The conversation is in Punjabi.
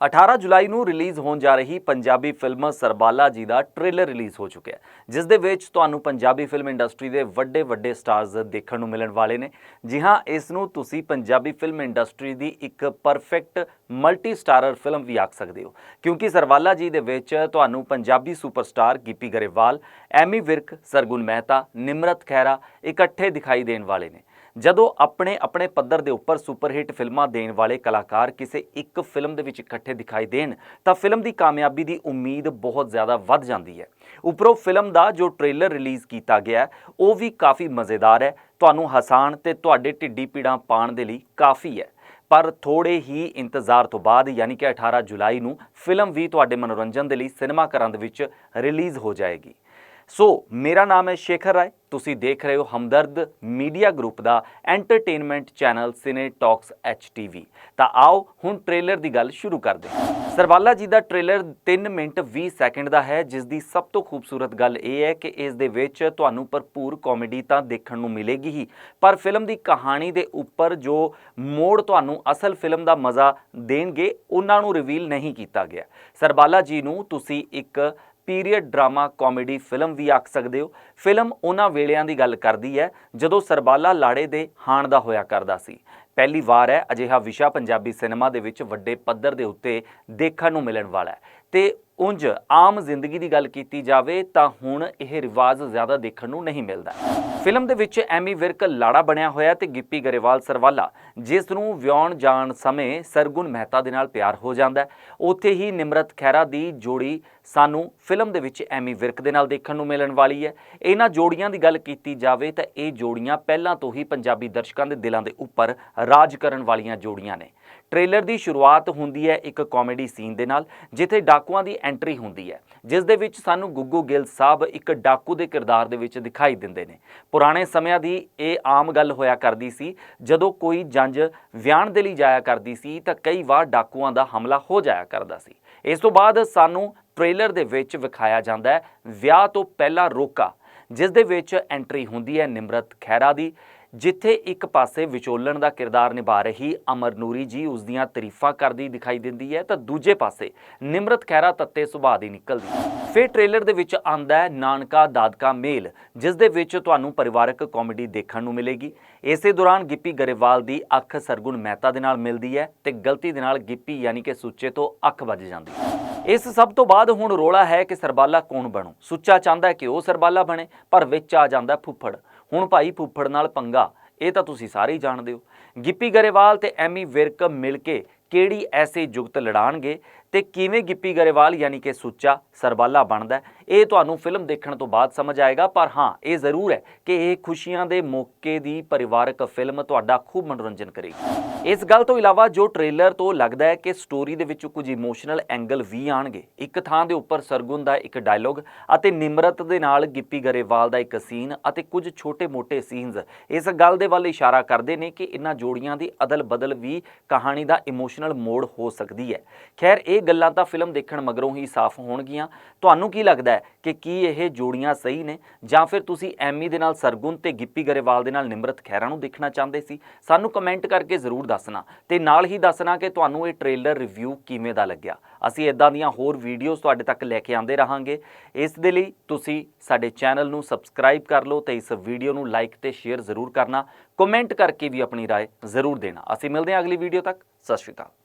18 ਜੁਲਾਈ ਨੂੰ ਰਿਲੀਜ਼ ਹੋਣ ਜਾ ਰਹੀ ਪੰਜਾਬੀ ਫਿਲਮ ਸਰਬਾਲਾ ਜੀ ਦਾ ਟ੍ਰੇਲਰ ਰਿਲੀਜ਼ ਹੋ ਚੁੱਕਿਆ ਜਿਸ ਦੇ ਵਿੱਚ ਤੁਹਾਨੂੰ ਪੰਜਾਬੀ ਫਿਲਮ ਇੰਡਸਟਰੀ ਦੇ ਵੱਡੇ ਵੱਡੇ ਸਟਾਰਸ ਦੇਖਣ ਨੂੰ ਮਿਲਣ ਵਾਲੇ ਨੇ। ਜੀ ਹਾਂ, ਇਸ ਨੂੰ ਤੁਸੀਂ ਪੰਜਾਬੀ ਫਿਲਮ ਇੰਡਸਟਰੀ ਦੀ ਇੱਕ ਪਰਫੈਕਟ ਮਲਟੀ ਸਟਾਰਰ ਫਿਲਮ ਵੀ ਆਖ ਸਕਦੇ ਹੋ, ਕਿਉਂਕਿ ਸਰਬਾਲਾ ਜੀ ਦੇ ਵਿੱਚ ਤੁਹਾਨੂੰ ਪੰਜਾਬੀ ਸੁਪਰਸਟਾਰ ਗਿੱਪੀ ਗਰੇਵਾਲ, ਐਮੀ ਵਿਰਕ, ਸਰਗੁਣ ਮਹਿਤਾ, ਨਿਮਰਤ ਖਹਿਰਾ ਇਕੱਠੇ ਦਿਖਾਈ ਦੇਣ ਵਾਲੇ ਨੇ। ਜਦੋਂ ਆਪਣੇ ਆਪਣੇ ਪੱਧਰ ਦੇ ਉੱਪਰ ਸੁਪਰ ਹਿੱਟ ਫਿਲਮਾਂ ਦੇਣ ਵਾਲੇ ਕਲਾਕਾਰ ਕਿਸੇ ਇੱਕ ਫਿਲਮ ਦੇ ਵਿੱਚ ਇਕੱਠੇ ਦਿਖਾਈ ਦੇਣ, ਤਾਂ ਫਿਲਮ ਦੀ ਕਾਮਯਾਬੀ ਦੀ ਉਮੀਦ ਬਹੁਤ ਜ਼ਿਆਦਾ ਵੱਧ ਜਾਂਦੀ ਹੈ। ਉੱਪਰੋਂ ਫਿਲਮ ਦਾ ਜੋ ਟ੍ਰੇਲਰ ਰਿਲੀਜ਼ ਕੀਤਾ ਗਿਆ ਉਹ ਵੀ ਕਾਫੀ ਮਜ਼ੇਦਾਰ ਹੈ। ਤੁਹਾਨੂੰ ਹਸਾਣ ਤੇ ਤੁਹਾਡੇ ਢਿੱਡੀ ਪੀੜਾਂ ਪਾਣ ਦੇ ਲਈ ਕਾਫੀ ਹੈ। ਪਰ ਥੋੜੇ ਹੀ ਇੰਤਜ਼ਾਰ ਤੋਂ ਬਾਅਦ, ਯਾਨੀ ਕਿ 18 ਜੁਲਾਈ ਨੂੰ, ਫਿਲਮ ਵੀ ਤੁਹਾਡੇ ਮਨੋਰੰਜਨ ਦੇ ਲਈ ਸਿਨੇਮਾ ਘਰਾਂ ਦੇ ਵਿੱਚ ਰਿਲੀਜ਼ ਹੋ ਜਾਏਗੀ। ਸੋ ਮੇਰਾ ਨਾਮ ਹੈ ਸ਼ੇਖਰ ਰਾਏ। ਤੁਸੀਂ ਦੇਖ ਰਹੇ ਹੋ ਹਮਦਰਦ ਮੀਡੀਆ ਗਰੁੱਪ ਦਾ entertainment channel cine talks HTV. ਤਾਂ ਆਓ ਹੁਣ ਟ੍ਰੇਲਰ ਦੀ ਗੱਲ ਸ਼ੁਰੂ ਕਰਦੇ ਹਾਂ। ਸਰਵਾਲਾ ਜੀ ਦਾ ਟ੍ਰੇਲਰ 3 ਮਿੰਟ 20 ਸੈਕਿੰਡ ਦਾ ਹੈ, ਜਿਸ ਦੀ ਸਭ ਤੋਂ ਖੂਬਸੂਰਤ ਗੱਲ ਇਹ ਹੈ ਕਿ ਇਸ ਦੇ ਵਿੱਚ ਤੁਹਾਨੂੰ ਭਰਪੂਰ ਕਾਮੇਡੀ ਤਾਂ ਦੇਖਣ ਨੂੰ ਮਿਲੇਗੀ ਹੀ, ਪਰ ਫਿਲਮ ਦੀ ਕਹਾਣੀ ਦੇ ਉੱਪਰ ਜੋ ਮੋੜ ਤੁਹਾਨੂੰ ਅਸਲ ਫਿਲਮ ਦਾ ਮਜ਼ਾ ਦੇਣਗੇ, ਉਹਨਾਂ ਨੂੰ ਰਿਵੀਲ ਨਹੀਂ ਕੀਤਾ ਗਿਆ। ਸਰਬਾਲਾ ਜੀ ਨੂੰ ਤੁਸੀਂ ਇੱਕ ਪੀਰੀਅਡ ਡਰਾਮਾ, ਕਾਮੇਡੀ ਫਿਲਮ ਵੀ ਆਖ ਸਕਦੇ ਹੋ। ਫਿਲਮ ਉਹਨਾਂ ਵੇਲਿਆਂ ਦੀ ਗੱਲ ਕਰਦੀ ਹੈ, ਜਦੋਂ ਸਰਬਾਲਾ ਲਾੜੇ ਦੇ ਹਾਣ ਦਾ ਹੋਇਆ ਕਰਦਾ ਸੀ। ਪਹਿਲੀ ਵਾਰ ਹੈ, ਅਜਿਹਾ ਵਿਸ਼ਾ ਪੰਜਾਬੀ ਸਿਨੇਮਾ ਦੇ ਵਿੱਚ ਵੱਡੇ ਪੱਧਰ ਦੇ ਉੱਤੇ ਦੇਖਣ ਨੂੰ ਮਿਲਣ ਵਾਲਾ ਹੈ। ਤੇ ਉਂਝ ਆਮ ਜ਼ਿੰਦਗੀ ਦੀ ਗੱਲ ਕੀਤੀ ਜਾਵੇ ਤਾਂ ਹੁਣ ਇਹ ਰਿਵਾਜ ਜ਼ਿਆਦਾ ਦੇਖਣ ਨੂੰ ਨਹੀਂ ਮਿਲਦਾ। ਫਿਲਮ ਦੇ ਵਿੱਚ ਐਮੀ ਵਿਰਕ ਲਾੜਾ ਬਣਿਆ ਹੋਇਆ ਤੇ ਗਿੱਪੀ ਗਰੇਵਾਲ ਸਰਵਾਲਾ, ਜਿਸ ਨੂੰ ਵਿਆਹਣ ਜਾਣ ਸਮੇਂ ਸਰਗੁਣ ਮਹਿਤਾ ਦੇ ਨਾਲ ਪਿਆਰ ਹੋ ਜਾਂਦਾ ਉੱਥੇ ਹੀ ਨਿਮਰਤ ਖਹਿਰਾ ਦੀ ਜੋੜੀ ਸਾਨੂੰ ਫਿਲਮ ਦੇ ਵਿੱਚ ਐਮੀ ਵਿਰਕ ਦੇ ਨਾਲ ਦੇਖਣ ਨੂੰ ਮਿਲਣ ਵਾਲੀ ਹੈ। ਇਹਨਾਂ ਜੋੜੀਆਂ ਦੀ ਗੱਲ ਕੀਤੀ ਜਾਵੇ ਤਾਂ ਇਹ ਜੋੜੀਆਂ ਪਹਿਲਾਂ ਤੋਂ ਹੀ ਪੰਜਾਬੀ ਦਰਸ਼ਕਾਂ ਦੇ ਦਿਲਾਂ ਦੇ ਉੱਪਰ ਰਾਜ ਕਰਨ ਵਾਲੀਆਂ ਜੋੜੀਆਂ ਨੇ। ਟ੍ਰੇਲਰ ਦੀ ਸ਼ੁਰੂਆਤ ਹੁੰਦੀ ਹੈ ਇੱਕ ਕਾਮੇਡੀ ਸੀਨ ਦੇ ਨਾਲ, ਜਿੱਥੇ ਡਾਕੂਆਂ ਦੀ ਐਂਟਰੀ ਹੁੰਦੀ ਹੈ, ਜਿਸ ਦੇ ਵਿੱਚ ਸਾਨੂੰ ਗੁੱਗੂ ਗਿੱਲ ਸਾਹਿਬ ਇੱਕ ਡਾਕੂ ਦੇ ਕਿਰਦਾਰ ਦੇ ਵਿੱਚ ਦਿਖਾਈ ਦਿੰਦੇ ਨੇ। ਪੁਰਾਣੇ ਸਮਿਆਂ ਦੀ ਇਹ ਆਮ ਗੱਲ ਹੋਇਆ ਕਰਦੀ ਸੀ, ਜਦੋਂ ਕੋਈ ਜੰਜ ਵਿਆਹਣ ਦੇ ਲਈ ਜਾਇਆ ਕਰਦੀ ਸੀ, ਤਾਂ ਕਈ ਵਾਰ ਡਾਕੂਆਂ ਦਾ ਹਮਲਾ ਹੋ ਜਾਇਆ ਕਰਦਾ ਸੀ। ਇਸ ਤੋਂ ਬਾਅਦ ਸਾਨੂੰ ਟ੍ਰੇਲਰ ਦੇ ਵਿੱਚ ਵਿਖਾਇਆ ਜਾਂਦਾ ਹੈ, ਵਿਆਹ ਤੋਂ ਪਹਿਲਾਂ ਰੋਕਾ, ਜਿਸ ਦੇ ਵਿੱਚ ਐਂਟਰੀ ਹੁੰਦੀ ਹੈ ਨਿਮਰਤ ਖਹਿਰਾ ਦੀ। ਜਿੱਥੇ ਇੱਕ ਪਾਸੇ ਵਿਚੋਲਣ ਦਾ ਕਿਰਦਾਰ ਨਿਭਾ ਰਹੀ ਅਮਰ ਨੂਰੀ ਜੀ ਉਸ ਦੀਆਂ ਤਾਰੀਫਾਂ ਕਰਦੀ ਦਿਖਾਈ ਦਿੰਦੀ ਹੈ, ਤਾਂ ਦੂਜੇ ਪਾਸੇ ਨਿਮਰਤ ਖਹਿਰਾ ਤੱਤੇ ਸੁਭਾਅ ਦੀ ਨਿਕਲਦੀ। ਫਿਰ ਟ੍ਰੇਲਰ ਦੇ ਵਿੱਚ ਆਂਦਾ ਹੈ ਨਾਨਕਾ ਦਾਦਕਾ ਮੇਲ, ਜਿਸ ਦੇ ਵਿੱਚ ਤੁਹਾਨੂੰ ਪਰਿਵਾਰਕ ਕਾਮੇਡੀ ਦੇਖਣ ਨੂੰ ਮਿਲੇਗੀ। ਇਸੇ ਦੌਰਾਨ ਗਿੱਪੀ ਗਰੇਵਾਲ ਦੀ ਅੱਖ ਸਰਗੁਣ ਮਹਿਤਾ ਦੇ ਨਾਲ ਮਿਲਦੀ ਹੈ ਤੇ ਗਲਤੀ ਦੇ ਨਾਲ ਗਿੱਪੀ ਯਾਨੀ ਕਿ ਸੁੱਚੇ ਤੋਂ ਅੱਖ ਵੱਜ ਜਾਂਦੀ ਹੈ। ਇਸ ਸਭ ਤੋਂ ਬਾਅਦ ਹੁਣ ਰੋਲਾ ਹੈ ਕਿ ਸਰਬਾਲਾ ਕੌਣ ਬਣੂ? ਸੁੱਚਾ ਚਾਹੁੰਦਾ ਕਿ ਉਹ ਸਰਬਾਲਾ ਬਣੇ, ਪਰ ਵਿੱਚ ਆ ਜਾਂਦਾ ਫੁੱਫੜ। ਹੁਣ ਭਾਈ ਫੁੱਫੜ ਨਾਲ ਪੰਗਾ, ਇਹ ਤਾਂ ਤੁਸੀਂ ਸਾਰੇ ਹੀ ਜਾਣਦੇ ਹੋ। ਗਿੱਪੀ ਗਰੇਵਾਲ ਤੇ ਐਮੀ ਵਿਰਕ ਮਿਲ ਕੇ ਕਿਹੜੀ ਐਸੇ ਜੁਗਤ ਲੜਾਣਗੇ? ਤੇ ਕਿਵੇਂ ਗਿੱਪੀ ਗਰੇਵਾਲ ਯਾਨੀ ਕਿ ਸੁੱਚਾ ਸਰਬਾਲਾ ਬਣਦਾ ਇਹ ਤੁਹਾਨੂੰ ਫਿਲਮ ਦੇਖਣ ਤੋਂ ਬਾਅਦ ਸਮਝ ਆਏਗਾ, ਪਰ ਹਾਂ, ਇਹ ਜ਼ਰੂਰ ਹੈ ਕਿ ਇਹ ਖੁਸ਼ੀਆਂ ਦੇ ਮੌਕੇ ਦੀ ਪਰਿਵਾਰਕ ਫਿਲਮ ਤੁਹਾਡਾ ਖੂਬ ਮਨੋਰੰਜਨ ਕਰੇਗੀ। ਇਸ ਗੱਲ ਤੋਂ ਇਲਾਵਾ ਜੋ ਟ੍ਰੇਲਰ ਤੋਂ ਲੱਗਦਾ ਹੈ ਕਿ ਸਟੋਰੀ ਦੇ ਵਿੱਚ ਕੁਝ ਇਮੋਸ਼ਨਲ ਐਂਗਲ ਵੀ ਆਣਗੇ, ਇੱਕ ਥਾਂ ਦੇ ਉੱਪਰ ਸਰਗੁਣ ਦਾ ਇੱਕ ਡਾਇਲੋਗ ਅਤੇ ਨਿਮਰਤ ਦੇ ਨਾਲ ਗਿੱਪੀ ਗਰੇਵਾਲ ਦਾ ਇੱਕ ਸੀਨ ਅਤੇ ਕੁਝ ਛੋਟੇ-ਮੋਟੇ ਸੀਨਸ ਇਸ ਗੱਲ ਦੇ ਵੱਲ ਇਸ਼ਾਰਾ ਕਰਦੇ ਨੇ ਕਿ ਇਹਨਾਂ ਜੋੜੀਆਂ ਦੀ ਅਦਲ-ਬਦਲ ਵੀ ਕਹਾਣੀ ਦਾ ਇਮੋਸ਼ਨਲ ਮੋੜ ਹੋ ਸਕਦੀ ਹੈ। ਖੈਰ, ਇਹ ਇਹ ਗੱਲਾਂ ਤਾਂ ਫਿਲਮ ਦੇਖਣ ਮਗਰੋਂ ਹੀ ਸਾਫ਼ ਹੋਣਗੀਆਂ ਤੁਹਾਨੂੰ ਕੀ ਲੱਗਦਾ ਹੈ ਕਿ ਕੀ ਇਹ ਜੋੜੀਆਂ ਸਹੀ ਨੇ ਜਾਂ ਫਿਰ ਤੁਸੀਂ ਐਮੀ ਦੇ ਨਾਲ ਸਰਗੁਣ ਤੇ ਗਿੱਪੀ ਗਰੇਵਾਲ ਦੇ ਨਾਲ ਨਿਮਰਤ ਖਹਿਰਾ ਨੂੰ ਦੇਖਣਾ ਚਾਹੁੰਦੇ ਸੀ ਸਾਨੂੰ ਕਮੈਂਟ ਕਰਕੇ ਜ਼ਰੂਰ ਦੱਸਣਾ ਤੇ ਨਾਲ ਹੀ ਦੱਸਣਾ ਕਿ ਤੁਹਾਨੂੰ ਇਹ ਟ੍ਰੇਲਰ ਰਿਵਿਊ ਕਿਵੇਂ ਦਾ ਲੱਗਿਆ ਅਸੀਂ ਇਦਾਂ ਦੀਆਂ ਹੋਰ ਵੀਡੀਓਜ਼ ਤੁਹਾਡੇ ਤੱਕ ਲੈ ਕੇ ਆਉਂਦੇ ਰਹਾਂਗੇ ਇਸ ਦੇ ਲਈ ਤੁਸੀਂ ਸਾਡੇ ਚੈਨਲ ਨੂੰ ਸਬਸਕ੍ਰਾਈਬ ਕਰ ਲਓ ਤੇ ਇਸ ਵੀਡੀਓ ਨੂੰ ਲਾਈਕ ਤੇ ਸ਼ੇਅਰ ਜ਼ਰੂਰ ਕਰਨਾ ਕਮੈਂਟ ਕਰਕੇ ਵੀ ਆਪਣੀ رائے ਜ਼ਰੂਰ ਦੇਣਾ ਅਸੀਂ ਮਿਲਦੇ ਹਾਂ ਅਗਲੀ ਵੀਡੀਓ ਤੱਕ ਸਤਿ ਸ਼੍ਰੀ ਅਕਾਲ